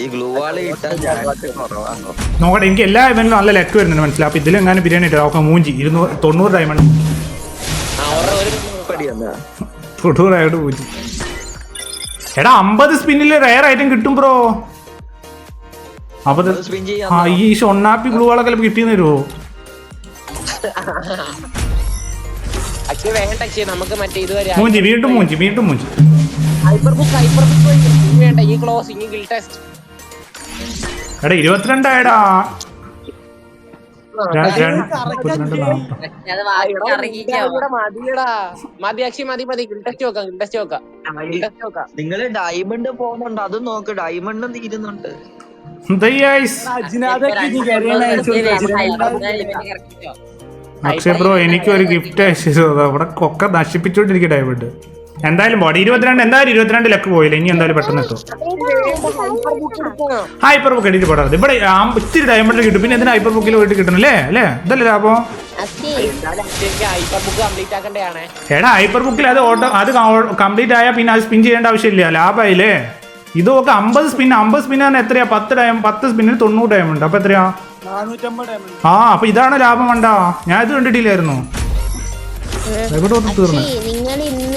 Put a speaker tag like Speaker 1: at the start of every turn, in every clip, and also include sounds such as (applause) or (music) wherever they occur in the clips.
Speaker 1: ഈ ഗ്ലൂ വാൾ കിട്ടാൻ ചാൻസ് കുറവാണോ
Speaker 2: നോക്കട്ടെ എനിക്ക് എല്ലാ ഇവന്റിലും നല്ല ലക്ക് വരുന്നുണ്ട് മനസ്സിലായി? അപ്പൊ ഇതിലെങ്ങാനും ബിരിയാണി ഇട്ട് നോക്കാം മൂഞ്ചി. ഇരുന്നൂറ് തൊണ്ണൂറ് ഡയമണ്ട് തൊണ്ണൂറായിട്ട് മൂഞ്ചി. എടാ അമ്പത് സ്പിന്നിൽ റയർ ഐറ്റം കിട്ടും ബ്രോ അപ്പൊ
Speaker 1: സ്പിൻ
Speaker 2: ആ ഈ ഷൊണ്ണാപ്പി ഗ്ലൂ വാളൊക്കെ കിട്ടിയെന്ന് തരുമോ മൂഞ്ചി വീണ്ടും മൂഞ്ചി വീണ്ടും മൂഞ്ചി.
Speaker 3: ഹൈപ്പർ ബുക്ക് ഹൈപ്പർ ബുക്ക് വേണ്ട ഈ ക്ലോസിംഗ് ഗിൽ ടെസ്റ്റ്
Speaker 2: എടാ ഇരുപത്തിരണ്ടായടാ.
Speaker 1: നിങ്ങൾ ഡയമണ്ട് പോകുന്നുണ്ട്. അത് നോക്ക് ഡയമണ്ടും തീരുന്നുണ്ട്.
Speaker 2: അക്ഷയ ബ്രോ എനിക്ക് ഒരു ഗിഫ്റ്റ് അയച്ചു അവിടെ കൊക്ക നശിപ്പിച്ചോണ്ടിരിക്കും ഡയബിട്ട് എന്തായാലും ബോഡി ഇരുപത്തിരണ്ട് എന്തായാലും ഇരുപത്തിരണ്ട് ലക്ക് പോയില്ല? ഇനി എന്തായാലും പെട്ടെന്ന് എത്തും. ഹൈപ്പർ ബുക്ക് എടുത്തിട്ട് പോടാ ഇവിടെ ഇത്തിരി ഡയമണ്ടിൽ കിട്ടും. പിന്നെ എന്തിനാ ഹൈപ്പർ ബുക്കിൽ പോയിട്ട് കിട്ടണം അല്ലേ? അല്ലേ? ഇതല്ലേ ലാഭം?
Speaker 3: ആക്കണ്ടയാണ്
Speaker 2: എടാ ഹൈപ്പർ ബുക്കിൽ അത് ഓട്ടോ അത് കംപ്ലീറ്റ് ആയാൽ പിന്നെ അത് സ്പിൻ ചെയ്യേണ്ട ആവശ്യമില്ല. ലാഭായില്ലേ? ഇതൊക്കെ അമ്പത് സ്പിൻ അമ്പത് സ്പിൻ ആണ് എത്രയാ? പത്ത് ഡയം പത്ത് സ്പിന്നിന് തൊണ്ണൂറ് ഡയമണ്ട് അപ്പൊ എത്രയാ? ആ അപ്പൊ ഇതാണ് ലാഭം വേണ്ട ഞാൻ ഇത് കണ്ടിട്ടില്ലായിരുന്നു. എവിടെ തീർന്നു?
Speaker 4: നിങ്ങൾ ഇന്ന് ഏ,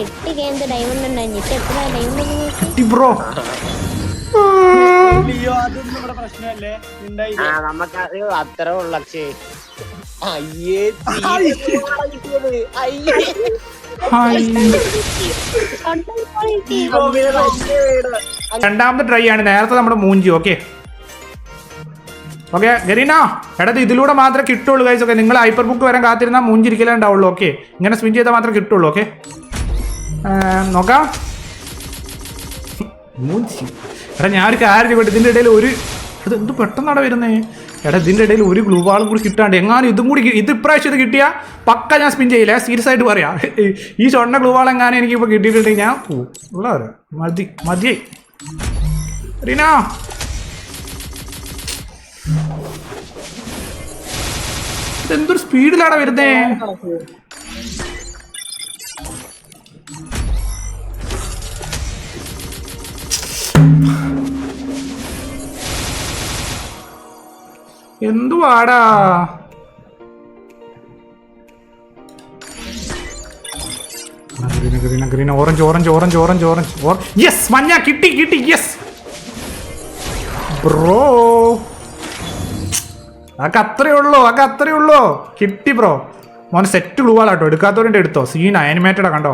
Speaker 4: എട്ട് കേന്ദ്ര ഡയമണ്ട് ഉണ്ടായിരുന്നു. എത്ര ഡയമണ്ട്
Speaker 2: ബ്രോ
Speaker 3: നമുക്ക് അത് അത്ര ഉള്ളു. അയ്യേ
Speaker 2: രണ്ടാമത്തെ ട്രൈ ആണ്. നേരത്തെ നമ്മുടെ മൂഞ്ചി ഓക്കെ ഓക്കെ ഗരീന എടാ ഇത് ഇതിലൂടെ മാത്രമേ കിട്ടുള്ളൂ കൈസ് ഓക്കെ നിങ്ങൾ ഹൈപ്പർ ബുക്ക് വരാൻ കാത്തിരുന്നാൽ മൂഞ്ചിരിക്കലേ ഉണ്ടാവുള്ളൂ ഓക്കെ ഇങ്ങനെ സ്പിൻ ചെയ്താൽ മാത്രമേ കിട്ടുള്ളൂ ഓക്കെ നോക്കാം. മൂഞ്ചി. എടാ ഞാൻ ഒരു കാര്യം കേട്ടു ഇതിന്റെ ഇടയിൽ ഒരു അത് എന്ത് പെട്ടെന്നാണ് വരുന്നേ? എടാ ഇതിന്റെ ഇടയിൽ ഒരു ഗ്ലൂ വാളും കൂടി കിട്ടാണ്ട് എങ്ങാനും ഇതും കൂടി ഇത് ഇപ്രാവശ്യം ഇത് കിട്ടിയാൽ പക്ക ഞാൻ സ്പിൻ ചെയ്യില്ല. സീരിയസ് ആയിട്ട് പറയാം. ഈ ചൊണ്ണ ഗ്ലൂ വാൾ എങ്ങാനും എനിക്കിപ്പോൾ കിട്ടിയിട്ടുണ്ടെങ്കിൽ ഞാൻ പോവും ഉള്ളവരെ. മതി മതിയായി. റീന ഇതെന്തൊരു സ്പീഡിലാണ് വരുന്നേ? എന്തുവാടാ? Green green green orange orange orange orange orange. Yes മഞ്ഞ കിട്ടി കിട്ടി യെസ് ബ്രോ അതൊക്കെ അത്രേ ഉള്ളൂ അതൊക്കെ അത്രേ ഉള്ളൂ കിട്ടി ബ്രോ മോനെ സെറ്റ് ഗ്ലൂവാളാട്ടോ എടുക്കാത്തവരുടെ എടുത്തോ. സീൻ അനിമേറ്റഡാ കണ്ടോ?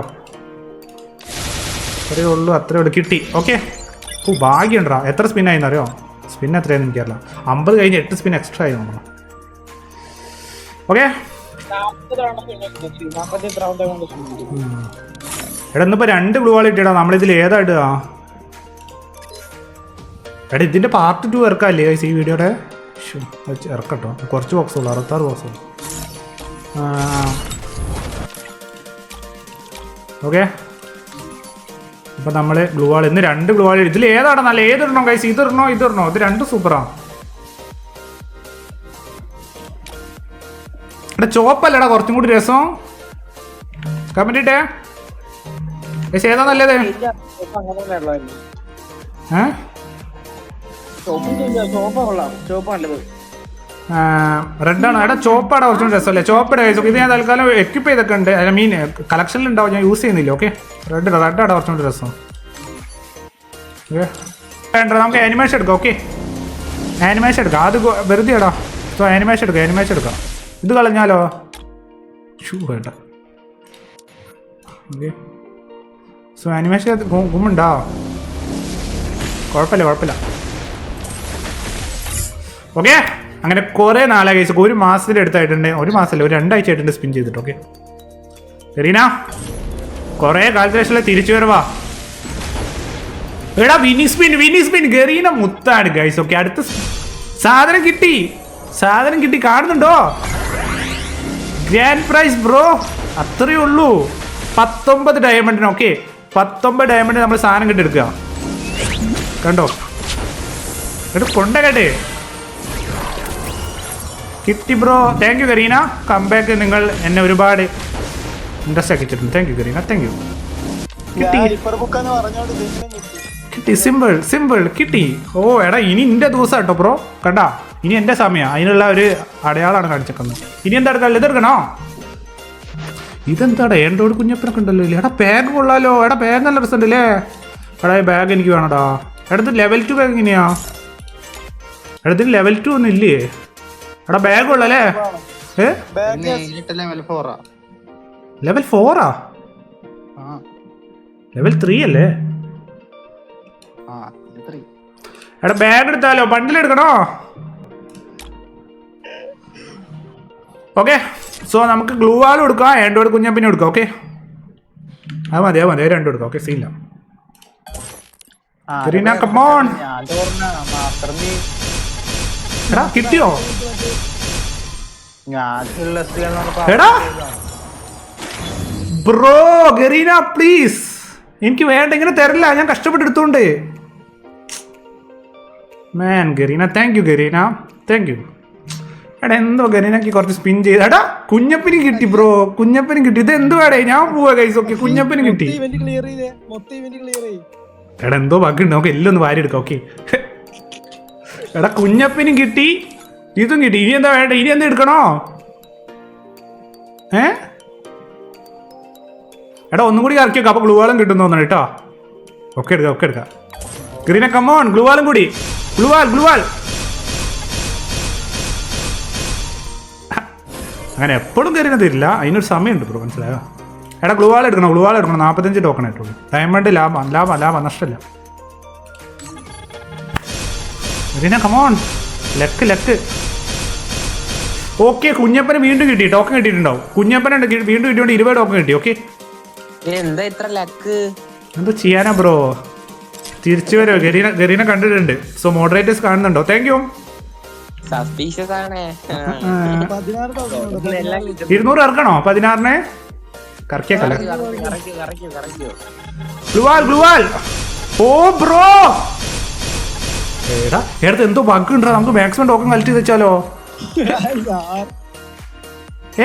Speaker 2: അത്രേ ഉള്ളൂ അത്രേ ഉള്ളൂ. കിട്ടി. ഓക്കെ ഓ ഭാഗ്യമുണ്ടോ എത്ര സ്പിൻ ആയിന്ന് അറിയോ സ്പിൻ എത്രയാണെന്ന് എനിക്കറിയില്ല. അമ്പത് കഴിഞ്ഞ് എട്ട് സ്പിൻ എക്സ്ട്രാ ആയി നോക്കണം ഓക്കെ എടാ ഇന്നിപ്പോ രണ്ട് ഗ്ലൂ വാൾ ഇട്ടിടാ നമ്മളിതിൽ ഏതാ ഇടുക? എടാ ഇതിന്റെ പാർട്ട് ടു ഇറക്കാല്ലേ ഈ വീഡിയോയുടെ അത് ഇറക്കട്ടോ. കുറച്ച് ബോക്സ് ഉള്ളു അറുപത്താറ് ബോക്സ് ഉള്ളു. ഓക്കെ അപ്പൊ നമ്മൾ ഗ്ലൂ വാൾ ഇന്ന് രണ്ട് ഗ്ലൂ വാൾ ഇതിൽ ഏതാണ് നല്ല? ഏതിടണോ കൈസ് ഇതിടണോ ഇതിടണോ? ഇത് രണ്ടും സൂപ്പറാ എടാ ചോപ്പല്ലടാ കുറച്ചും കൂടി രസം. കമന്റ് ഇട്ടേ. ഏതാ നല്ലത്? ഏ? റെഡാണ്. എടാ ചോപ്പാടാ കുറച്ചും രസമല്ലേ? ചോപ്പയുടെ കഴിച്ചു ഇത് ഞാൻ തൽക്കാലം എക്യുപ്പ് ചെയ്തൊക്കെ ഉണ്ട്. ഐ മീൻ കളക്ഷനിൽ ഉണ്ടാവും ഞാൻ യൂസ് ചെയ്യുന്നില്ല ഓക്കെ റെഡ് റെഡാടാ കുറച്ചും രസം. വേണ്ട നമുക്ക് ആനിമേഷൻ എടുക്കാം ഓക്കെ ആനിമേഷൻ എടുക്കാം. അത് വെറുതെ ഇടാ സോ ആനിമേഷൻ എടുക്കാം ആനിമേഷൻ എടുക്കാം. ഇത് കളഞ്ഞാലോ? ഷൂ വേണ്ട. ഓക്കെ സോ ആനിമേഷൻ ഗുമുണ്ടാ? കുഴപ്പമില്ല കുഴപ്പമില്ല. ഓക്കെ അങ്ങനെ കുറേ നാലാ കേസ് ഒരു മാസത്തിൽ എടുത്തായിട്ടുണ്ട്. ഒരു മാസമല്ല ഒരു രണ്ടാഴ്ച ആയിട്ടുണ്ട് സ്പിൻ ചെയ്തിട്ട്. ഓക്കെ റീന കുറേ കാൽക്കുലേഷനിലെ തിരിച്ചു വരവാ. എടാ വിനി സ്പിൻ വിനി സ്പിൻ ഗറീന മുത്താണ് ഗൈസ് ഓക്കെ അടുത്ത സാധനം കിട്ടി. സാധനം കിട്ടി. കാണുന്നുണ്ടോ? ഗ്രാൻഡ് പ്രൈസ് ബ്രോ അത്രയേ ഉള്ളൂ. പത്തൊമ്പത് ഡയമണ്ടിന് ഓക്കെ പത്തൊമ്പത് ഡയമണ്ട് നമ്മൾ സാധനം കിട്ടിയെടുക്കുക. കണ്ടോ? എന്നിട്ട് കൊണ്ട കിട്ടി. Bro. Thank you Garena. Comeback നിങ്ങൾ എന്നെ ഒരുപാട് interest ആക്കിച്ചിട്ടുണ്ട് thank you Garena. Thank you കിട്ടി.
Speaker 5: കിട്ടി.
Speaker 2: കിട്ടി. സിമ്പിൾ സിമ്പിൾ കിട്ടി. ഓ എടാ ഇനി എന്റെ ദിവസം കേട്ടോ ബ്രോ. കണ്ടാ? ഇനി എന്റെ സമയം. അതിനുള്ള ഒരു അടയാളാണ് കാണിച്ചേക്കുന്നത്. ഇനി എന്താ എടുക്കാം? ഇതെടുക്കണോ ഇതെന്താടാ? ആൻഡ്രോയിഡ് കുഞ്ഞപ്പനൊക്കെ ഉണ്ടല്ലോ ഇല്ലേ? എടാ ബാഗ് കൊള്ളാലോ. എടാ ബാഗ് നല്ല രസമുണ്ട് അല്ലേ എടാ ഈ ബാഗ് എനിക്ക് വേണടാ. എടാ ലെവൽ ടു ബാഗ് എങ്ങനെയാ? എടാ ലെവൽ ടു ഒന്നും ഇല്ലേ? എടാ ബാഗ് ഉള്ളല്ലേ?
Speaker 5: ലെവൽ ഫോറാ
Speaker 2: ലെവൽ ഫോറാ
Speaker 5: ആ.
Speaker 2: ലെവൽ ത്രീ അല്ലേ? എടാ ബാഗ് എടുത്താലോ? ബണ്ടിൽ എടുക്കണോ? ഓക്കെ സോ നമുക്ക് ഗ്ലൂ വാൾ കൊടുക്കാം. ആൻഡ്രോയിഡ് കുഞ്ഞപ്പിനെ കൊടുക്കാം ഓക്കെ അത് മതി അത് മതി. രണ്ടു എടുക്കാം ഓക്കെ
Speaker 5: സീല്ല
Speaker 2: എടാ കിട്ടിയോ? എടാ! ബ്രോ ഗരീന പ്ലീസ് എനിക്ക് വേണ്ട ഇങ്ങനെ തരില്ല. ഞാൻ കഷ്ടപ്പെട്ട് എടുത്തോണ്ട് man Garena. Thank you Garena. Thank you എടാ എന്തോ ഗരീനക്ക് കുറച്ച് സ്പിൻ ചെയ്ത്. എടാ കുഞ്ഞപ്പന് കിട്ടി ബ്രോ കുഞ്ഞപ്പന് കിട്ടി. ഇത് എന്തുവാടേ ഞാൻ പോവാ കൈസ് ഓക്കെ കുഞ്ഞപ്പന് കിട്ടി. എടാ എന്തോ ബാക്കിയുണ്ട് നമുക്ക് എല്ലാം ഒന്ന് വാരി എടുക്കാം ഓക്കെ എടാ കുഞ്ഞപ്പനും കിട്ടി. ഇതും കിട്ടി. ഇനി എന്താ വേണ്ട? ഇനി എന്താ എടുക്കണോ? ഏ? എടാ ഒന്നും കൂടി ഇറക്കി വെക്കാം. അപ്പൊ ഗ്ലൂവാളും കിട്ടും തോന്നണം കേട്ടോ. ഒക്കെ എടുക്കാം ഒക്കെ എടുക്കാം. ഗ്രീന കമ്മോൺ ഗ്ലൂവാളും കൂടി. ഗ്ലൂവാൽ ഗ്ലൂവാൽ. അങ്ങനെ എപ്പോഴും കയറിന തരില്ല. അതിനൊരു സമയമുണ്ട് ബ്രോ മനസ്സിലായോ? എടാ ഗ്ലൂവാൾ എടുക്കണം ഗ്ലൂവാൾ എടുക്കണം. നാൽപ്പത്തഞ്ച് ടോക്കൺ ആയിട്ടുള്ളൂ. ഡയമണ്ട് ലാഭം ലാഭം ലാഭം. നഷ്ടമില്ല. Garena come on luck luck okay Kunjappan വീണ്ടും കിട്ടി. ടോക്കൺ കിട്ടിയിട്ടുണ്ടാവും. കുഞ്ഞപ്പനുണ്ട് വീണ്ടും കിട്ടിയോണ്ട് ഇരുപത് ടോക്കൺ കിട്ടി. ഓക്കെ
Speaker 3: എന്താ ഇത്ര ലക്ക്
Speaker 2: എന്താ ചെയ്യാനാ ബ്രോ തിരിച്ചു വരുമോ ഗരീന ഗരീന കണ്ടിട്ടുണ്ട്. സോ മോഡറേറ്റേഴ്സ് കാണുന്നുണ്ടോ? താങ്ക് യു ഇരുന്നൂറ് ഇറക്കണോ? പതിനാറിനെ? കറക്കിയേക്കല്ലേ? ഗ്ലുവാൽ ഗ്ലുവാൽ. ഓ ബ്രോ എടാ എടുത്ത് എന്തോ ബഗ് ഉണ്ടോ നമുക്ക് മാക്സിമം ടോക്കൺ കളക്ട് ചെയ്ത് വെച്ചാലോ?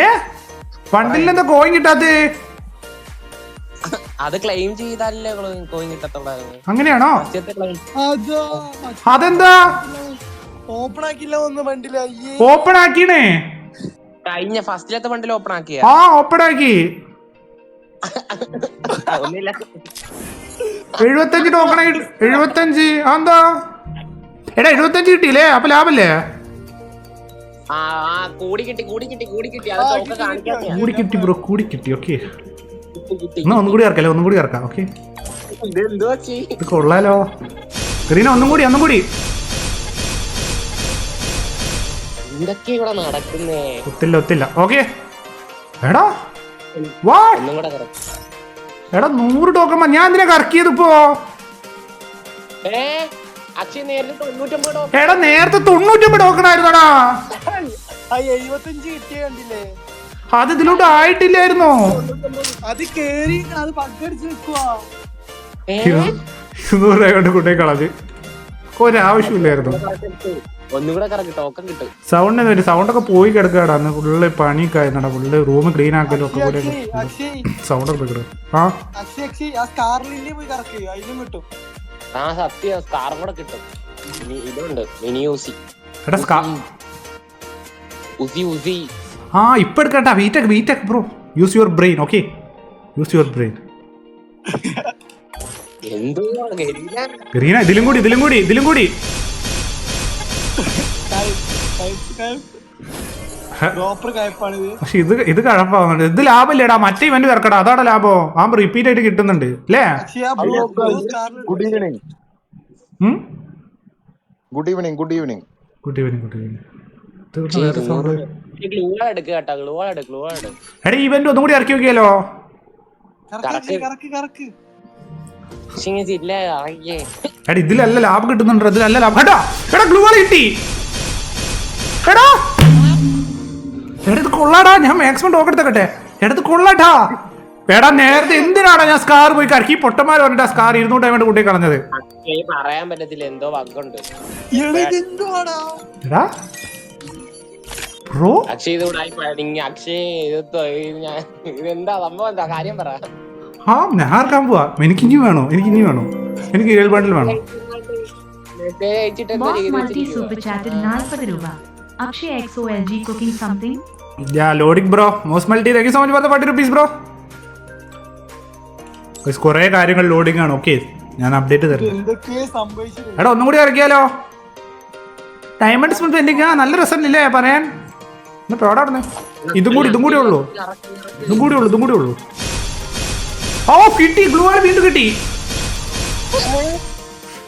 Speaker 2: ഏ? ഫണ്ടിൽ എന്താ കോയിൻ കിട്ടാത്ത?
Speaker 3: അത് ക്ലെയിം ചെയ്താലല്ലേ കോയിൻ കിട്ടത്തുള്ളായിരുന്നു.
Speaker 2: അങ്ങനെയാണോ?
Speaker 3: ഫസ്റ്റത്തെ ക്ലെയിം
Speaker 6: അതോ
Speaker 2: അതെന്താ?
Speaker 6: ഓപ്പൺ ആക്കില്ല ഒന്ന് വണ്ടിയിൽ
Speaker 2: ഓപ്പൺ ആക്കിണേ
Speaker 3: കഴിഞ്ഞ ഫസ്റ്റിലത്തെ ബണ്ടിൽ ഓപ്പൺ ആക്കിയ.
Speaker 2: ആ ഓപ്പൺ ആക്കി. എഴുപത്തഞ്ച് ടോക്കൺ എഴുപത്തഞ്ച് എന്താ എടാ എഴുപത്തഞ്ച് കിട്ടിയില്ലേ? അപ്പൊ ലാഭല്ലേ?
Speaker 3: കൂടി കിട്ടി കൂടി കിട്ടി കൂടി കിട്ടി.
Speaker 2: കൂടി കിട്ടി ബ്രോ കൂടി കിട്ടി ഓക്കെ. എന്നാ ഒന്നും കൂടി ഇറക്കല്ലേ ഒന്നും കൂടി ഇറക്കാം ഓക്കെ.
Speaker 3: ഇത്
Speaker 2: കൊള്ളാലോ. ഗ്രീന ഒന്നും കൂടി ഒന്നും കൂടി.
Speaker 3: എന്തൊക്കെ ഇവിടെ നടക്കുന്നേ?
Speaker 2: ഒത്തില്ല ഒത്തില്ല ഓക്കെ. എടാ വാ.
Speaker 3: ഒന്നും കൂടെ കറക്റ്റ്
Speaker 2: എടാ നൂറ് ടോക്കൺ ഞാൻ എന്തിനാ കറക്കിയത് ഇപ്പോ?
Speaker 3: ഏ?
Speaker 2: എടാ നേരത്തെ തൊണ്ണൂറ്റൊമ്പത് ടോക്കൺ ആയിരുന്നടാ
Speaker 6: എഴുപത്തഞ്ച് കിട്ടിയ കണ്ടില്ലേ?
Speaker 2: അത് ഇതിലോട്ട് ആയിട്ടില്ലായിരുന്നോ?
Speaker 6: അത് കേറി അത് പങ്കടിച്ച്
Speaker 2: കൊണ്ട് കൊണ്ടേ കളഞ്ഞ്. ഒരാവശ്യമില്ലായിരുന്നു.
Speaker 3: ഒന്നും കൂടെ കറക്റ്റ് ടോക്കൺ കിട്ടും.
Speaker 2: സൗണ്ട് ഒരു സൗണ്ട് ഒക്കെ പോയി കിടക്കാടാ. അന്ന് ഫുള്ള് പണിയൊക്കെ ആയിരുന്നടാ ഫുള്ള് റൂം ക്ലീൻ ആക്കലും ഒക്കെ കൂടെ. സൗണ്ട് ഒക്കെ ആ
Speaker 6: സ്കാർലിന്റെ പോയി കിടക്കുകയോ അതിലും കിട്ടും.
Speaker 3: ആ സത്യം സ്കാർ കൂടെ കിട്ടും. ഇനി ഇതുണ്ട് മിനി ഊസി.
Speaker 2: എടാ സ്കാ
Speaker 3: ഉസി ഉസി
Speaker 2: ആ ഇപ്പൊ എടുക്കട്ടാ. വീറ്റക് വീറ്റക് bro use your brain okay use your brain
Speaker 3: Garena?
Speaker 2: ഇതിലും കൂടി ഇതിലും കൂടി ഇതിലും കൂടി. പക്ഷെ ഇത് ഇത് കഴപ്പാവുന്നുണ്ട്. ഇത് ലാഭമില്ലേടാ. മറ്റേ ഇവന്റ് ഇറക്കടാ അതാണ് ലാഭോ. ആ റിപ്പീറ്റ് ആയിട്ട് കിട്ടുന്നുണ്ട്. അല്ലേ
Speaker 5: good evening good evening good evening
Speaker 3: good evening good evening
Speaker 2: എടാ ഇവന്റ് ഒന്നും കൂടി ഇറക്കി നോക്കിയാലോ എടാ ഇതിലല്ല ലാഭം കിട്ടുന്നുണ്ടോ. ഇതിലല്ല ലാഭം. എടാ എടാ ഗ്ലൂ കിട്ടി. എടാ. എടാ ഇത് കൊള്ളാടാ. ഞാൻ മാക്സിമം ടോക്ക് എടുത്തേക്കട്ടെ. എടുത്ത് കൊള്ളാട്ടാ. എടാ നേരത്തെ എന്തിനാടാ ഞാൻ സ്കാർ പോയി കറക്കി? പൊട്ടന്മാർ പറഞ്ഞിട്ട് ആ സ്കാർ ഇരുന്നൂറ് വേണ്ടി കൂട്ടി കളഞ്ഞത്.
Speaker 3: അക്ഷയ് പറയാൻ പറ്റത്തില്ല. എന്തോ വകുണ്ട്
Speaker 6: എടാ
Speaker 2: ബ്രോ
Speaker 3: അക്ഷയ് ഇത് അക്ഷയ് ഇത് ഇതെന്താ സംഭവം? എന്താ കാര്യം പറ.
Speaker 2: ആ ഞാൻ ആർക്കാൻ പോവാ? എനിക്ക് ഇനി വേണോ? എനിക്ക് ഇനി വേണോ? എനിക്ക് ഇയൽ ബണ്ടിൽ വേണം
Speaker 7: ബോസ് മൾട്ടി സൂപ്പർ ചാറ്റിൽ നാൽപ്പത് രൂപ. അക്ഷയ് എക്സോ L G cooking something
Speaker 2: ya loading bro most multi thank you so much for the forty rupees bro കുറേ കാര്യങ്ങൾ ലോഡിംഗ് ആണ്. ഓക്കെ ഞാൻ അപ്ഡേറ്റ് തരുന്നു.
Speaker 6: എന്തൊക്കെയാ സംഭവിച്ചത്
Speaker 2: എടാ ഒന്നും കൂടി ഇറക്കിയാലോ? ഡയമണ്ട് സ്മിത്ത് എൻഡിങ് ആ നല്ല രസമില്ലേ പറയാൻ. എന്നാ പേടാ അവിടുന്ന് ഇതും കൂടി ഇതും കൂടി ഉള്ളൂ. ഇതും കൂടി ഉള്ളൂ ഇതും കൂടി ഉള്ളൂ. ഓ കിട്ടി. ഗ്ലൂ ആണ് വീണ്ടും കിട്ടി.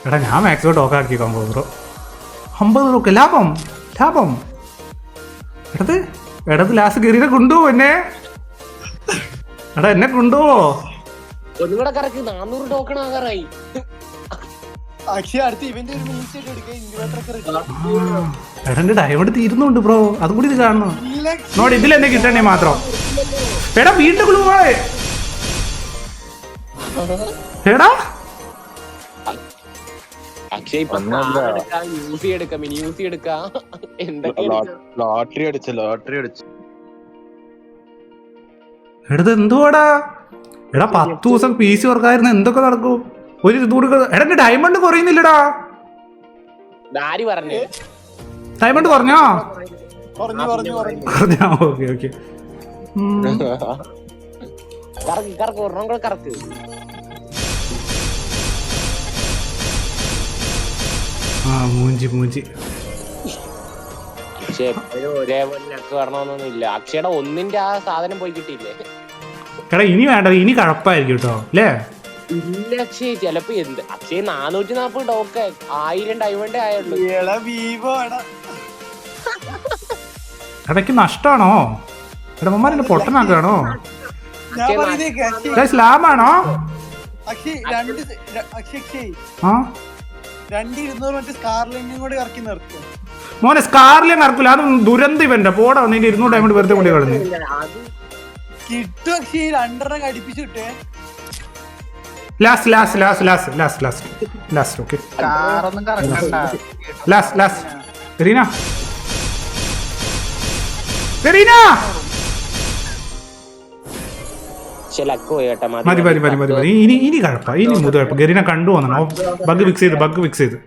Speaker 2: എടാ ഞാൻ മാക്സിമം ടോക്ക് ആക്കി പോകും ബ്രോ അമ്പത് റുക്ക് ലാഭം. ലാഭം. എടത്. എടത് ലാസ്റ്റ് കയറിയത് കൊണ്ടുപോ എന്നെ. എടാ എന്നെ കൊണ്ടുപോവോ
Speaker 3: ഒന്നും കൂടെ കറക്ക് നാനൂറ് ടോക്കൺ ആകാറായി.
Speaker 2: എടാ എന്റെ ഡയമണ്ട് തീരുന്നുണ്ട് ബ്രോ അതും കൂടി ഇത് കാണണം. നോട് ഇതിലെന്നെ കിട്ടണേ മാത്രം. എടാ എടാ.
Speaker 3: അക്ഷയ് ഇപ്പൊ എടുക്കാം യൂസി എടുക്കാം മിനി യൂസി എടുക്കാം. (laughs) എന്തൊക്കെ
Speaker 5: ലോട്ടറി അടിച്ചു ലോട്ടറി അടിച്ചു.
Speaker 2: എടാ എന്തുവാടാ? എടാ പത്ത് ദിവസം പി സി വർക്കായിരുന്നു എന്തൊക്കെ നടക്കും? ഒരു ഇരുന്നൂറ് എടാ എന്റെ ഡയമണ്ട് കുറയുന്നില്ലടാ.
Speaker 3: ആര് പറഞ്ഞു?
Speaker 2: ഡയമണ്ട് കുറഞ്ഞോ? Okay okay.
Speaker 3: കറക്ക് കറക്ക് ഒരെണ്ണം കൂടെ കറക്ക്.
Speaker 2: ആ മൂഞ്ചി മൂഞ്ചി.
Speaker 3: പക്ഷെ എപ്പോഴും ഒരേപോലെ അക്ഷയുടെ ഒന്നിന്റെ ആ സാധനം പോയി കിട്ടിയില്ലേ?
Speaker 2: എടാ ഇനി വേണ്ടത് ഇനി കഴപ്പായിരിക്കും കേട്ടോ അല്ലേ?
Speaker 3: ഇല്ല അക്ഷയ് ചെലപ്പോ എന്ത്? അക്ഷയ് നാനൂറ്റി നാപ്പത് ടോക്ക് ആയിരം ഡയമണ്ടേ ആയുള്ളൂ.
Speaker 6: ഇടയ്ക്ക് എടാ.
Speaker 2: നഷ്ടമാണോ? എടാ മമ്മാരെ പൊട്ടനാക്കുകയാണോ?
Speaker 6: ഞാൻ പറയുന്നേക്ക് അക്ഷയ്
Speaker 2: ഗൈസ് ലാഭാണോ
Speaker 6: അക്ഷയ് രണ്ട് സെ- ര- അക്ഷയ് അക്ഷയ്
Speaker 2: ആ?
Speaker 6: രണ്ട് ഇരുന്നൂറ് മറ്റേ സ്കാർലൈനും കൂടി ഇറക്കി നിർത്തും.
Speaker 2: മോനെ സ്കാറിലും ഇറക്കില്ല അത് ദുരന്ത ഇവന്റെ പോടാ നിന്റെ ഇരുന്നൂറ് ഡയമണ്ട് വെറുതെ കൊണ്ട് കളഞ്ഞു.
Speaker 3: അത്
Speaker 6: കിട്ടും. അക്ഷയ് രണ്ടെണ്ണം കടിപ്പിച്ചു കിട്ടേ
Speaker 2: last last last last last last last okay last last
Speaker 3: പക്ഷെ ലക്ക് പോയി കേട്ടോ
Speaker 2: മതി മതി മതി മതി മതി ഇനി ഇനി കഴപ്പ ഇനി മുതൽ കഴപ്പ ഗരീന കണ്ടു വന്നോ? ബഗ് ഫിക്സ് ചെയ്ത് ബഗ് ഫിക്സ് ചെയ്ത്.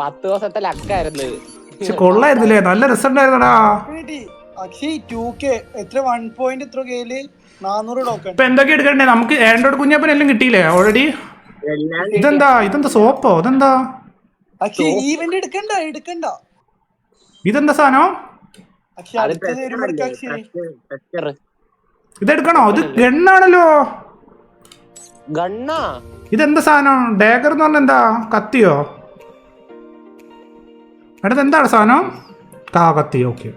Speaker 3: പത്ത് ദിവസത്തെ ലക്കായിരുന്നു
Speaker 2: പക്ഷെ കൊള്ളായിരുന്നില്ലേ? നല്ല രസമുണ്ടായിരുന്നടാ
Speaker 6: അക്ഷയ് ടു കെ എത്ര വൺ പോയിന്റ് എത്ര കെയിൽ നാനൂറ് ടോക്കൺ
Speaker 2: ഇപ്പൊ എന്തൊക്കെ എടുക്കണ്ടേ? നമുക്ക് ആൻഡ്രോയിഡ് കുഞ്ഞപ്പൻ എല്ലാം കിട്ടിയില്ലേ ഓൾറെഡി ഇതെന്താ? ഇതെന്താ സോപ്പോ? ഇതെന്താ?
Speaker 6: അക്ഷയ് ഈവന്റ് എടുക്കണ്ട എടുക്കണ്ട.
Speaker 2: ഇതെന്താ സാധനം?
Speaker 6: അക്ഷയ്
Speaker 2: ഇതെടുക്കണോ? ഇത് ഗണ്ണാണല്ലോ.
Speaker 3: ഗണ്ണാ?
Speaker 2: ഇതെന്താ സാധനം? ഡേഗർ എന്ന് പറഞ്ഞ എന്താ? കത്തിയോ? എടാ എന്താണ് സാധനം? കാ കത്തി ഓക്കെ.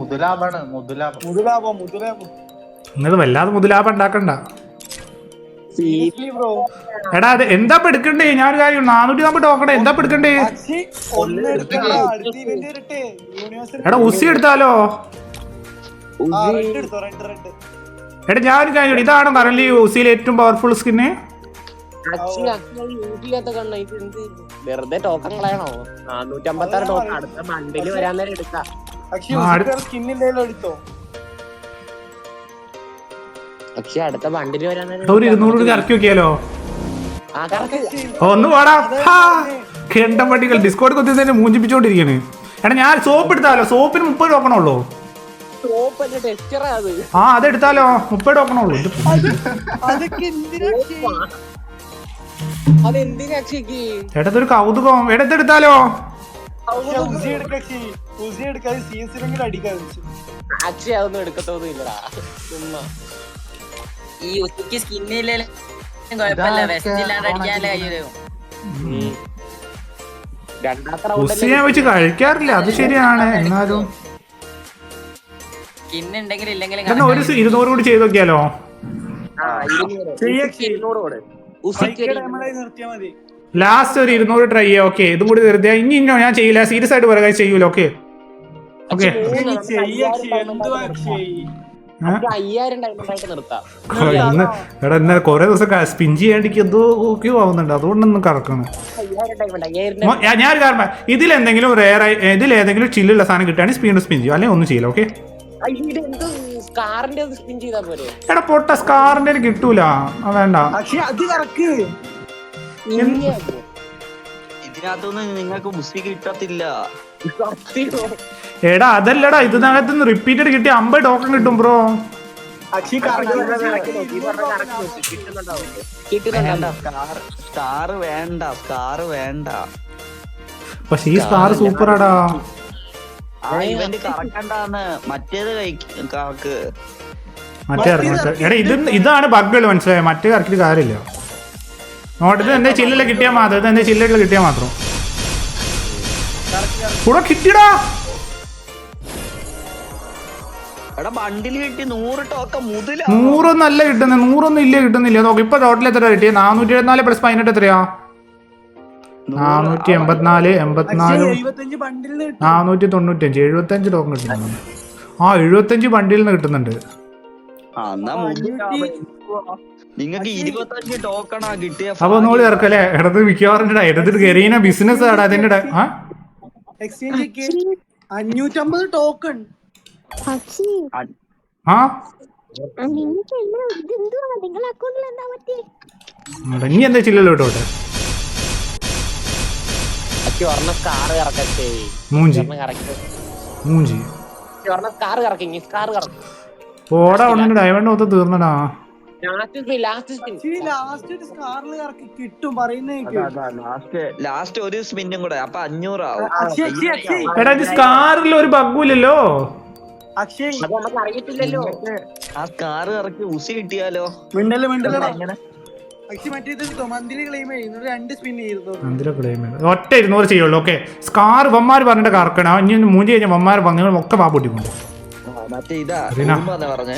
Speaker 5: മുതലാഭാണ് മുതലാഭം
Speaker 6: മുതലാഭം മുതലാഭം
Speaker 2: ഇന്നത് വല്ലാതെ മുതലാഭം ഉണ്ടാക്കണ്ട. എടാ അത് എന്താ എടുക്കണ്ടേ? ഞാൻ ഒരു കാര്യം നാനൂറ്റി നാൽപ്പത് ടോക്കണേ എന്താ എടുക്കണ്ടേ? എടാ ഉസി എടുത്താലോ? എടാ ഞാൻ ഞാനൊരു കാര്യം ഇതാണ് കറന്റ് ഉസിയിലെ ഏറ്റവും പവർഫുൾ സ്കിന്ന്
Speaker 3: വെറുതെ ടോക്കൺ കളയണോ? നാനൂറ്റമ്പത്താറ് ടോക്കൺ. അടുത്ത ബണ്ടിൽ വരാൻ നേരം എടുക്കാം.
Speaker 6: ഇല്ലല്ലോ എടുത്തോ?
Speaker 3: പക്ഷെ അടുത്ത ബണ്ടിൽ വരാൻ
Speaker 2: ഒരു ഇരുന്നൂറ് രൂപ ഇറക്കി നോക്കിയാലോ ഒന്ന് പോടാ ഹാ. കെണ്ടം പട്ടികൾ ഡിസ്കോഡ് കൊത്തി മൂഞ്ചിപ്പിച്ചോണ്ടിരിക്കണ്. എടാ ഞാൻ സോപ്പ് എടുത്താലോ? സോപ്പിന് മുപ്പത് നോക്കണുള്ളൂ ആ അതെടുത്താലോ മുപ്പത് നോക്കണുള്ളൂ എടാ ഇതൊരു കൗതുകം. എടുത്തെടുത്താലോ
Speaker 6: അക്ഷയ്
Speaker 3: അതൊന്നും എടുക്കത്തൊന്നും ഇല്ലടാ ചുമ്മാ.
Speaker 8: ഈ ഉച്ചയ്ക്ക് സ്കിന്നില്ലേ കുഴപ്പമില്ല. വെസ്റ്റ് ഇല്ലാണ്ട് അടിക്കാനല്ലേ കഴിയൂ
Speaker 3: രണ്ടാമത്തെ
Speaker 2: ഉസിനെ വെച്ച് കഴിക്കാറില്ല. അത് ശരിയാണ്. എന്നാലും.
Speaker 8: സ്കിൻ ഉണ്ടെങ്കിലും ഇല്ലെങ്കിലും
Speaker 2: എന്നാ ഒരു സി- ഇരുന്നൂറ് കൂടി ചെയ്ത് നോക്കിയാലോ
Speaker 6: നിർത്തിയാ മതി.
Speaker 2: ലാസ്റ്റ് ഒരു ഇരുന്നൂറ് ട്രൈ ചെയ്യാം. ഓക്കെ ഇതും കൂടി വെറുതെ ഇനി ഇന്നോ ഞാൻ ചെയ്യില്ല. സീരിയസ് ആയിട്ട് പറയാൻ ചെയ്യൂല. ഓക്കെ ഓക്കെ
Speaker 6: ചെയ്യ് എന്തുവാ
Speaker 2: എടാ ഇന്ന് കൊറേ ദിവസം സ്പിൻ ചെയ്യാണ്ടിക്ക് എന്തോ ക്യൂ ആവുന്നുണ്ട്. അതുകൊണ്ടൊന്നും കറക്കണം.
Speaker 3: ഞാൻ കാരണം അയ്യായിരം
Speaker 2: മോ- ഞാ- ഇതിൽ ഏതെങ്കിലും ചില്ലുള്ള സാധനം കിട്ടുകയാണെങ്കിൽ സ്പീഡ് സ്പിൻ ചെയ്യും. അല്ലെങ്കിൽ ഒന്നും ചെയ്യില്ല ഓക്കെ എടാ പൊട്ട സ്കാറിന്റെ കിട്ടൂല. വേണ്ട.
Speaker 6: അത് കറക്ക്.
Speaker 3: ഇങ്ങനെയാ
Speaker 1: ഇതിനകത്തൊന്നും നിങ്ങൾക്ക് മുസ്ലിം കിട്ടത്തില്ല.
Speaker 2: എടാ അതല്ലടാ ഇതിനകത്ത് നിന്ന് റിപ്പീറ്റഡ് കിട്ടിയ അമ്പത് ടോക്കൺ കിട്ടും ബ്രോ
Speaker 3: കറക്റ്റ്
Speaker 1: വേണ്ട വേണ്ട
Speaker 2: പക്ഷെ ഈ സൂപ്പറാടാ.
Speaker 1: ആ ഇവന്റ് കറക്കണ്ടാന്ന് മറ്റേത് കറക്ക്
Speaker 2: മറ്റേ ഇറങ്ങി. മറ്റേ എടാ ഇത് ഇതാണ് ബഗ്ഗുകൾ മനസ്സിലായ? മറ്റേ കറക്കിട്ട് കാര്യമില്ല. നോട്ട് എന്റെ ചില്ലിൽ കിട്ടിയാൽ മാത്രം ഇത് എന്റെ ചില്ലിൽ കിട്ടിയാൽ മാത്രം. കൂടെ കിട്ടിയടാ. അല്ല കിട്ടുന്നത് നൂറൊന്നും ഇല്ല കിട്ടുന്നില്ല. നോക്ക് ഇപ്പൊ ടോട്ടൽ എത്ര കിട്ടിയ? നാനൂറ്റി എഴുപത്തിനാല് പ്ലസ് പതിനെട്ട് എത്രയാ? നാനൂറ്റി എൺപത്തിനാല് എൺപത്തിനാല്
Speaker 6: നാനൂറ്റി തൊണ്ണൂറ്റി
Speaker 2: നാനൂറ്റി തൊണ്ണൂറ്റഞ്ച് എഴുപത്തഞ്ച് ടോക്കൺ കിട്ടുന്നുണ്ട്. ആ എഴുപത്തഞ്ച് ബണ്ടിൽ നിന്ന് കിട്ടുന്നുണ്ട്
Speaker 1: നിങ്ങൾക്ക് ഇരുപത്തഞ്ച് ടോക്കണാ കിട്ടിയ
Speaker 2: അപ്പൊ ഒന്നുകൂടി ഇറക്കല്ലേ ഇടത് മിക്കവാറും ഇടത് കരീന ബിസിനസ് ആടാ അതിന്റെ
Speaker 6: എക്സ്ചേഞ്ച് അഞ്ഞൂറ്റമ്പത് ടോക്കൺ
Speaker 2: ആ?
Speaker 4: അക്കൗണ്ടിൽ എന്താ
Speaker 2: ചില്ലല്ലോ
Speaker 3: കാറ്
Speaker 2: മൂഞ്ചി. മൂഞ്ചി. ഓടാ ഉണ്ടെങ്കിൽ ഡയമണ്ട് മൊത്തം തീർന്നടാ.
Speaker 3: ലാസ്റ്റ്
Speaker 6: ഒരു സ്കാറിൽ കിട്ടും
Speaker 1: ലാസ്റ്റ് ലാസ്റ്റ് ഒരു സ്പിന്നും കൂടെ അപ്പൊ അഞ്ഞൂറാവും
Speaker 2: എടാ ഇത് സ്കാറിൽ ഒരു ബഗ്ഗൂലല്ലോ
Speaker 6: അക്ഷയ്.
Speaker 3: അറിയത്തില്ലല്ലോ.
Speaker 1: ആ സ്കാർ ഇറക്കി ഉസി കിട്ടിയാലോ?
Speaker 2: ഒറ്റ ഇരുന്നൂറ് ചെയ്യുള്ളൂ ഓക്കെ സ്കാർ വമ്മാര് പറഞ്ഞിട്ട് കറക്കണം. ഇനി മൂന്ന് മൂഞ്ചി കഴിഞ്ഞാൽ വമ്മാര് പറഞ്ഞു ഒക്കെ വാ പൊട്ടിക്കൊണ്ട്.
Speaker 1: മറ്റേ ഇതാ പറഞ്ഞേ.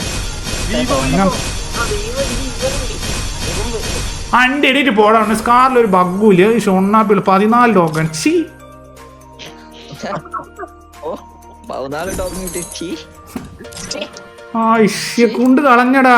Speaker 2: അണ്ടി എഡിറ്റ് പോടാ. സ്കാറിൽ ഒരു ബഗ്ഗുമില്ല ഷൊണ്ണാപ്പിൾ പതിനാല് ടോക്കൺ ചീ ആ ഇഷ്യ കൊണ്ട് കളഞ്ഞടാ.